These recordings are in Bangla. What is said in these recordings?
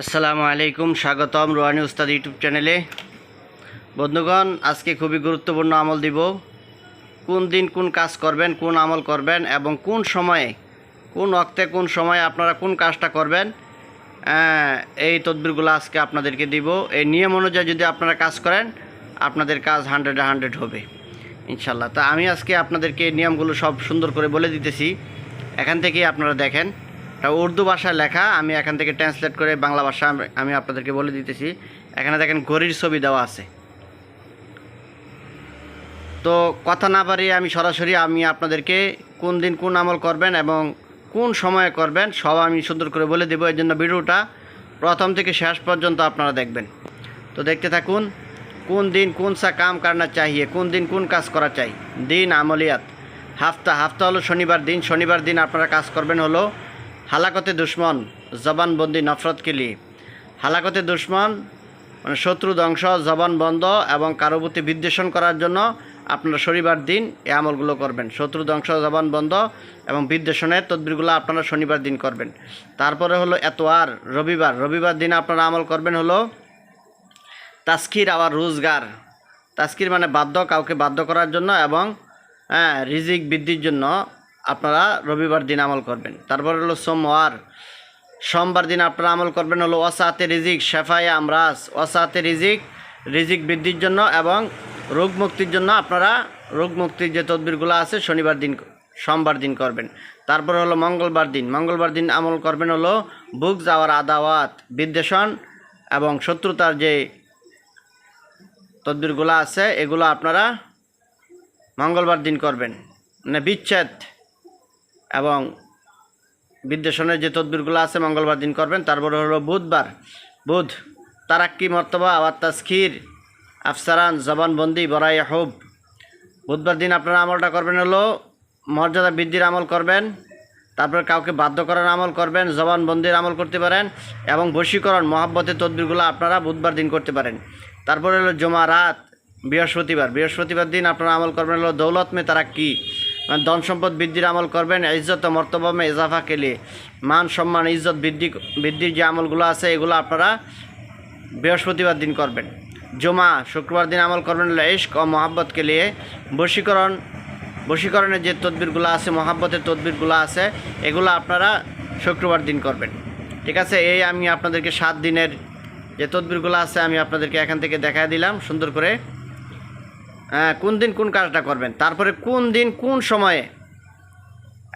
আসসালামু আলাইকুম, স্বাগতম রোহানি উস্তাদ ইউটিউব চ্যানেলে। বন্ধুগণ, আজকে খুবই গুরুত্বপূর্ণ আমল দিব। কোন দিন কোন কাজ করবেন, কোন আমল করবেন, এবং কোন সময়ে, কোন অক্তে কোন সময়ে আপনারা কোন কাজটা করবেন এই তদবিরগুলো আজকে আপনাদেরকে দিব। এই নিয়ম অনুযায়ী যদি আপনারা কাজ করেন, আপনাদের কাজ হান্ড্রেডে হান্ড্রেড হবে ইনশাল্লাহ তা আমি আজকে আপনাদেরকে নিয়মগুলো সব সুন্দর করে বলে দিতেছি। এখান থেকেই আপনারা দেখেন। এটা উর্দু ভাষায় লেখা, আমি এখান থেকে ট্রান্সলেট করে বাংলা ভাষা আমি- আমি আপনাদেরকে বলে দিতেছি। এখানে দেখেন ঘড়ির ছবি দেওয়া আছে। তো কথা না পারি আমি সরাসরি আমি আপনাদেরকে কোন দিন কোন আমল করবেন এবং কোন সময়ে করবেন, সব আমি সুন্দর করে বলে দেবো। এই জন্য ভিডিওটা প্রথম থেকে শেষ পর্যন্ত আপনারা দেখবেন। তো দেখতে থাকুন, কোন দিন কোন সা কাম করনা চাহিয়ে, কোন দিন কোন কাজ করা চাই? দিন আমলিয়াত। হাফতা হাফতা হলো শনিবার দিন। শনিবার দিন আপনারা কাজ করবেন হলো হালাকতে দুশ্মন জবানবন্দি নফরতকে লিয়ে হালাকতে দুশ্মন মানে শত্রু ধ্বংস, জবান বন্ধ এবং কারও প্রতি বিদ্বেষণ করার জন্য আপনারা শনিবার দিন এই আমলগুলো করবেন। শত্রু ধ্বংস, জবান বন্ধ এবং বিদ্বেষণের তদবিরগুলো আপনারা শনিবার দিন করবেন। তারপরে হলো এতওয়ার, রবিবার। রবিবার দিন আপনারা আমল করবেন হলো তাস্কির আবার রোজগার। তাস্কির মানে বাধ্য, কাউকে বাধ্য করার জন্য এবং হ্যাঁ রিজিক বৃদ্ধির জন্য আপনারা রবিবার দিন আমল করবেন। তারপর হলো সোমবার। সোমবার দিন আপনারা আমল করবেন হলো অসাতে রিজিক, শেফায়া আমরাজ। অসাতে রিজিক রিজিক বৃদ্ধির জন্য এবং রোগ মুক্তির জন্য আপনারা রোগ মুক্তির যে তদবিরগুলো আছে শনিবার দিন সোমবার দিন করবেন। তারপর হলো মঙ্গলবার দিন। মঙ্গলবার দিন আমল করবেন হলো বুক যাওয়ার আদাওয়াত, বিদ্বেষণ এবং শত্রুতার যে তদবিরগুলো আছে, এগুলো আপনারা মঙ্গলবার দিন করবেন। মানে বিচ্ছেদ। এবং বিদ্বেষণের যে তদবিরগুলো আছে মঙ্গলবার দিন করবেন তারপরে হলো বুধবার। বুধ, তারাক্কি মর্তবা আবার তাস্কির আফসারান, জবানবন্দি বরাই হুব। বুধবার দিন আপনারা আমলটা করবেন হলো মর্যাদা বৃদ্ধির আমল করবেন, তারপর কাউকে বাধ্য করার আমল করবেন, জবানবন্দির আমল করতে পারেন এবং বশীকরণ, মহাব্বতের তদবিরগুলো আপনারা বুধবার দিন করতে পারেন। তারপরে হলো জমা রাত, বৃহস্পতিবার। বৃহস্পতিবার দিন আপনারা আমল করবেন হলো দৌলত মে তারা কি মানে ধন সম্পদ বৃদ্ধির আমল করবেন, ইজ্জত ও মর্তবা মে ইজাফা কেলে মান সম্মান, ইজ্জত বৃদ্ধি, বৃদ্ধির যে আমলগুলো আছে, এগুলো আপনারা বৃহস্পতিবার দিন করবেন। জমা, শুক্রবার দিন আমল করবেন ইস্ক ও মহাব্বতকে নিয়ে বশীকরণ, বশীকরণের যে তদবিরগুলো আছে, মহাব্বতের তদবিরগুলো আছে, এগুলো আপনারা শুক্রবার দিন করবেন। ঠিক আছে? এই আমি আপনাদেরকে সাত দিনের যে তদবিরগুলো আছে, আমি আপনাদেরকে এখান থেকে দেখা দিলাম। সুন্দর করে হ্যাঁ, কোন দিন কোন কাজটা করবেন? তারপরে কোন দিন কোন সময়ে?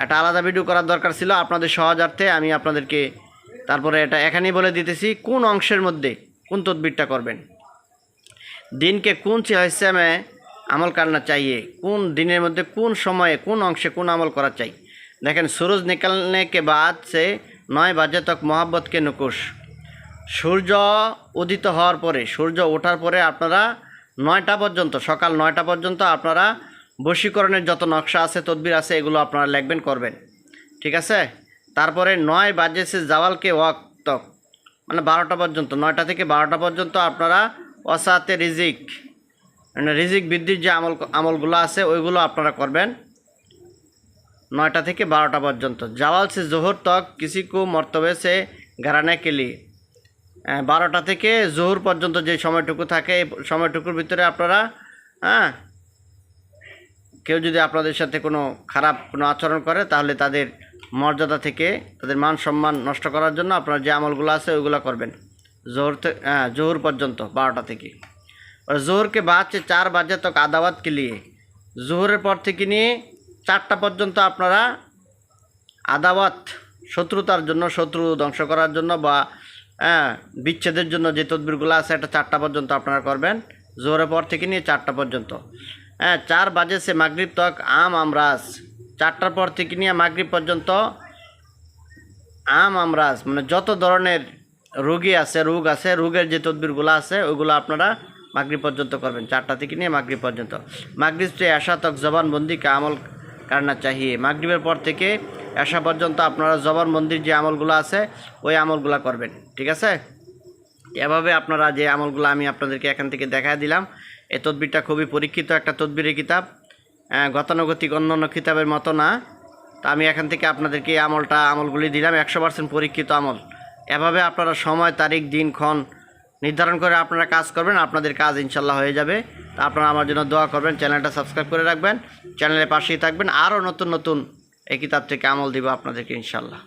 একটা আলাদা ভিডিও করার দরকার ছিল আপনাদের সহজার্থে, আমি আপনাদেরকে তারপরে এটা এখানেই বলে দিতেছি, কোন অংশের মধ্যে কোন তদবিরটা করবেন? দিনকে কোন চেহামে আমল কান্না চাইয়ে, কোন দিনের মধ্যে কোন সময়ে, কোন অংশে কোন আমল করা চাই? দেখেন, সুরজ নিকালনে কে বাদ সে নয় বাজে তক মোহাব্বতকে নুকুশ। সূর্য উদিত হওয়ার পরে, সূর্য ওঠার পরে আপনারা নয়টা পর্যন্ত সকাল নয়টা পর্যন্ত আপনারা বশীকরণের যত নকশা আছে তদবির আছে এগুলো আপনারা লিখবেন করবেন। ঠিক আছে? তারপরে নয় বাজে সে জাওয়ালকে ওয়াক তক মানে বারোটা পর্যন্ত নয়টা থেকে বারোটা পর্যন্ত আপনারা অসাতে রিজিক মানে রিজিক বৃদ্ধির যে আমল আমলগুলো আছে ওইগুলো আপনারা করবেন। নয়টা থেকে বারোটা পর্যন্ত। জাওয়াল সে জোহর তক কিসি কো মর্তবে সে ঘরানে কে লিয়ে আহ, বারোটা থেকে জোহর পর্যন্ত যে সময়টুকু থাকে, এই সময়টুকুর ভিতরে আপনারা হ্যাঁ কেউ যদি আপনাদের সাথে কোনো খারাপ কোনো আচরণ করে, তাহলে তাদের মর্যাদা থেকে, তাদের মান সম্মান নষ্ট করার জন্য আপনারা যে আমলগুলো আছে, ওইগুলো করবেন। জোহর হ্যাঁ জোহর পর্যন্ত, বারোটা থেকে। জোহরকে সে চার বাজে তক আদাওয়াতকে নিয়ে জোহরের পর থেকে নিয়ে চারটা পর্যন্ত আপনারা আদাওয়াত, শত্রুতার জন্য, শত্রু ধ্বংস করার জন্য বা হ্যাঁ বিচ্ছেদের জন্য যে তদবিরগুলো আছে, এটা চারটা পর্যন্ত আপনারা করবেন। জোহরের পর থেকে নিয়ে চারটা পর্যন্ত। হ্যাঁ চার বাজে সে মাগরিব তক আম আমরাজ চারটার পর থেকে নিয়ে মাগরিব পর্যন্ত আম আমরাজ মানে যত ধরনের রোগী আছে, রোগ আছে, রোগের যে তদবিরগুলো আছে ওইগুলো আপনারা মাগরিব পর্যন্ত করবেন। চারটা থেকে নিয়ে মাগরিব পর্যন্ত। মাগরিব সে আশা তক জবানবন্দি আমল কারনা চাহিয়ে, মাগরিবের পর থেকে আসা পর্যন্ত আপনারা জবানবন্দির যে আমলগুলো আছে, ওই আমলগুলো করবেন, ঠিক আছে? এভাবে আপনারা যে আমলগুলো আমি আপনাদেরকে এখান থেকে দেখা দিলাম, এই তদবিরটা খুবই পরীক্ষিত একটা তদবিরের কিতাব। গতানুগতিক অন্য অন্য কিতাবের মতো না। তা আমি এখান থেকে আপনাদেরকে এই আমলটা, আমলগুলি দিলাম, একশো পার্সেন্ট পরীক্ষিত আমল। এভাবে আপনারা সময়, তারিখ দিনক্ষণ নির্ধারণ করে আপনারা কাজ করবেন, আপনাদের কাজ ইনশাল্লাহ হয়ে যাবে। তা আপনারা আমার জন্য দোয়া করবেন, চ্যানেলটা সাবস্ক্রাইব করে রাখবেন, চ্যানেলের পাশেই থাকবেন। আরও নতুন নতুন এই কিতাব থেকে আমল দিব আপনাদেরকে ইনশাল্লাহ